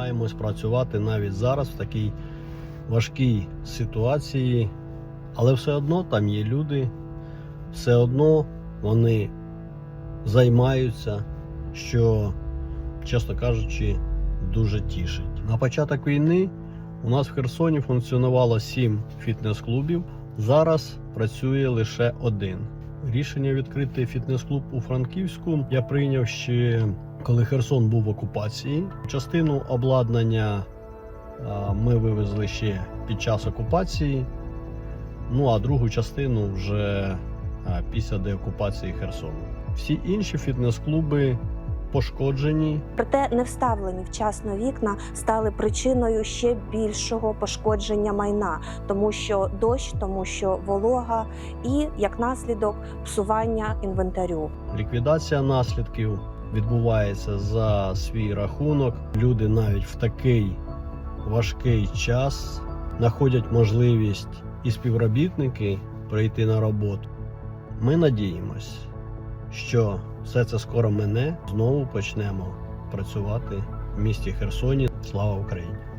намагаємось працювати навіть зараз в такій важкій ситуації, але все одно там є люди, все одно вони займаються, що, чесно кажучи, дуже тішить. На початок війни у нас в Херсоні функціонувало сім фітнес-клубів. Зараз працює лише один. Рішення відкрити фітнес-клуб у Франківську я прийняв ще коли Херсон був в окупації. Частину обладнання ми вивезли ще під час окупації. Ну а другу частину вже після деокупації Херсону. Всі інші фітнес-клуби пошкоджені. Проте не вставлені вчасно вікна стали причиною ще більшого пошкодження майна, тому що дощ, тому що волога, і як наслідок псування інвентарю. Ліквідація наслідків відбувається за свій рахунок. Люди навіть в такий важкий час знаходять можливість і співробітники прийти на роботу. Ми надіємось, що все це скоро мине. Знову почнемо працювати в місті Херсоні. Слава Україні!